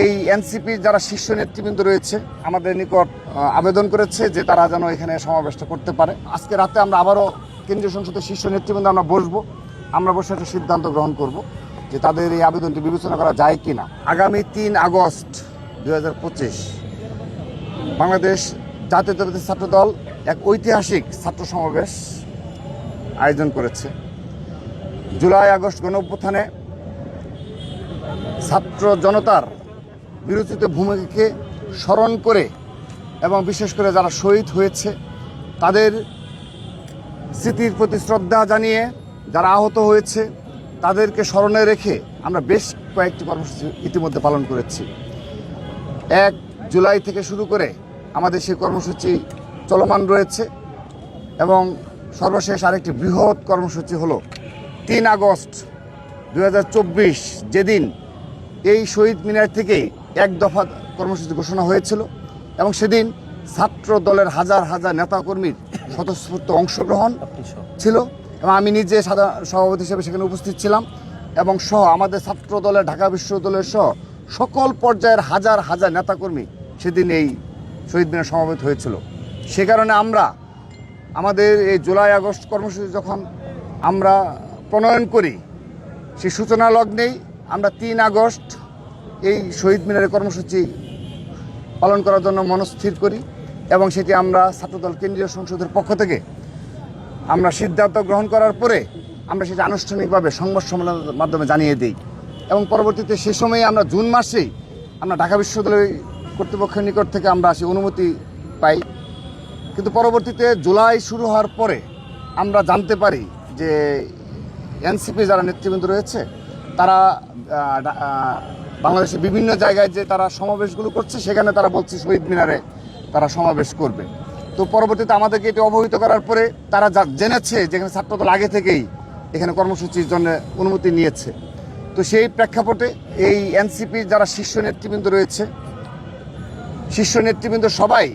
এই এনসিপির যারা শীর্ষ নেতৃবৃন্দ রয়েছে, আমাদের নিকট আবেদন করেছে যে তারা যেন এখানে সমাবেশটা করতে পারে। আজকে রাতে আমরা আবারও কেন্দ্রীয় সংসদের শীর্ষ নেতৃবৃন্দ আমরা বসবো। আমরা বসে একটা সিদ্ধান্ত গ্রহণ করব যে তাদের এই আবেদনটি বিবেচনা করা যায় কিনা। আগামী তিন আগস্ট দু হাজার পঁচিশ, বাংলাদেশ জাতীয়তাবাদী ছাত্র দল এক ঐতিহাসিক ছাত্র সমাবেশ আয়োজন করেছে। জুলাই আগস্ট গণ ছাত্র জনতার বিরোচিত ভূমিকাকে স্মরণ করে এবং বিশেষ করে যারা শহীদ হয়েছে, তাদের স্মৃতির প্রতি শ্রদ্ধা জানিয়ে যারা আহত হয়েছে, তাদেরকে স্মরণে রেখে আমরা বেশ কয়েকটি কর্মসূচি ইতিমধ্যে পালন করেছি। এক জুলাই থেকে শুরু করে আমাদের সেই কর্মসূচি চলমান রয়েছে এবং সর্বশেষ আরেকটি বৃহৎ কর্মসূচি হলো তিন আগস্ট দু হাজার চব্বিশ, যেদিন এই শহীদ মিনার থেকেই এক দফা কর্মসূচি ঘোষণা হয়েছিল এবং সেদিন ছাত্র দলের হাজার হাজার নেতাকর্মীর স্বতঃস্ফূর্ত অংশগ্রহণ ছিল এবং আমি নিজে সাধারণ সভাপতি হিসেবে সেখানে উপস্থিত ছিলাম এবং সহ আমাদের ছাত্র দলের ঢাকা বিশ্ববিদ্যালয়ের সহ সকল পর্যায়ের হাজার হাজার নেতাকর্মী সেদিন এই শহীদ মিনার সমাবেত হয়েছিল। সে কারণে আমরা আমাদের এই জুলাই আগস্ট কর্মসূচি যখন আমরা প্রণয়ন করি সেই সূচনা লগ্নেই আমরা তিন আগস্ট এই শহীদ মিনারের কর্মসূচি পালন করার জন্য মনস্থির করি এবং সেটি আমরা ছাত্রদল কেন্দ্রীয় সংসদের পক্ষ থেকে আমরা সিদ্ধান্ত গ্রহণ করার পরে আমরা সেটা আনুষ্ঠানিকভাবে সংবাদ সম্মেলনের মাধ্যমে জানিয়ে দিই এবং পরবর্তীতে সে সময়ে আমরা জুন মাসেই আমরা ঢাকা বিশ্ববিদ্যালয় কর্তৃপক্ষের নিকট থেকে আমরা সেই অনুমতি পাই। কিন্তু পরবর্তীতে জুলাই শুরু হওয়ার পরে আমরা জানতে পারি যে এনসিপি যারা নেতৃবৃন্দ রয়েছে, তারা বাংলাদেশের বিভিন্ন জায়গায় যে তারা সমাবেশগুলো করছে, সেখানে তারা বলছে শহীদ মিনারে তারা সমাবেশ করবে। তো পরবর্তীতে আমাদেরকে এটি অবহিত করার পরে তারা যা জেনেছে যেখানে ছাত্রদল আগে থেকেই এখানে কর্মসূচির জন্য অনুমতি নিয়েছে। তো সেই প্রেক্ষাপটে এই এনসিপির যারা শীর্ষ নেতৃবৃন্দ রয়েছে, শীর্ষ নেতৃবৃন্দ সবাই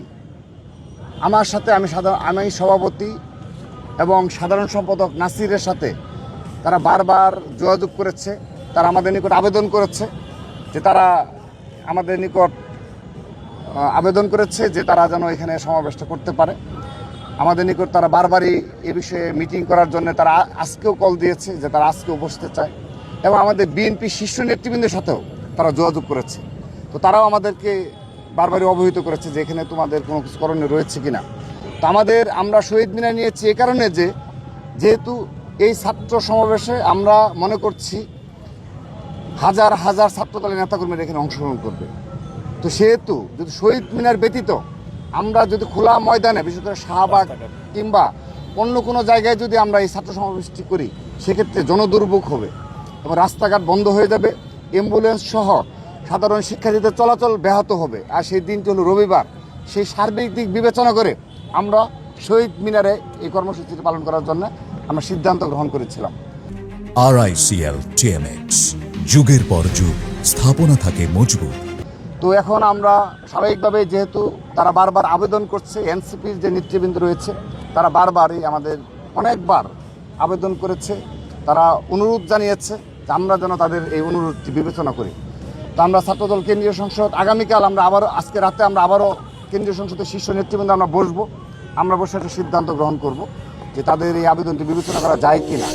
আমার সাথে, আমি সাধারণ আমি সভাপতি এবং সাধারণ সম্পাদক নাসিরের সাথে তারা বারবার যোগাযোগ করেছে, তারা আমাদের নিকট আবেদন করেছে। যে তারা আমাদের নিকট আবেদন করেছে যে তারা যেন এখানে সমাবেশটা করতে পারে। আমাদের নিকট তারা বারবারই এ বিষয়ে মিটিং করার জন্য তারা আজকেও কল দিয়েছে যে তারা আজকেও বসতে চায় এবং আমাদের বিএনপি শীর্ষ নেতৃবৃন্দের সাথেও তারা যোগাযোগ করেছে। তো তারাও আমাদেরকে বারবারই অবহিত করেছে যে এখানে তোমাদের কোনো কিছু করণীয় রয়েছে কিনা। তো আমাদের আমরা শহীদ মিনার নিয়েছি এ কারণে যে, যেহেতু এই ছাত্র সমাবেশে আমরা মনে করছি হাজার হাজার ছাত্রদলের নেতাকর্মীরা এখানে অংশগ্রহণ করবে। তো সেহেতু যদি শহীদ মিনার ব্যতীত আমরা যদি খোলা ময়দানে, বিশেষ করে শাহবাগ কিংবা অন্য কোনো জায়গায় যদি আমরা এই ছাত্র সমাবেশটি করি, সেক্ষেত্রে জনদুর্ভোগ হবে এবং রাস্তাঘাট বন্ধ হয়ে যাবে। অ্যাম্বুলেন্স সহ সাধারণ শিক্ষার্থীদের চলাচল ব্যাহত হবে। আর সেই দিনটি হলো রবিবার। সেই সার্বিক দিক বিবেচনা করে আমরা শহীদ মিনারে এই কর্মসূচিটি পালন করার জন্য আমরা সিদ্ধান্ত গ্রহণ করেছিলাম। আরআইসিএল টিএমএক্স যুগের পর যুগ, স্থাপনা থাকে মজবুত। তো এখন আমরা স্বাভাবিকভাবে যেহেতু তারা বারবার আবেদন করছে, এনসিপির যে নেতৃবৃন্দ রয়েছে, তারা বারবারই আমাদের অনেকবার আবেদন করেছে। তারা অনুরোধ জানিয়েছে যে আমরা যেন তাদের এই অনুরোধটি বিবেচনা করি। তো আমরা ছাত্রদল কেন্দ্রীয় সংসদ, আগামীকাল আমরা আবারও, আজকে রাতে আমরা আবারও কেন্দ্রীয় সংসদের শীর্ষ নেতৃবৃন্দ আমরা বসবো। আমরা বসে একটা সিদ্ধান্ত গ্রহণ করব যে তাদের এই আবেদনটি বিবেচনা করা যায় কিনা।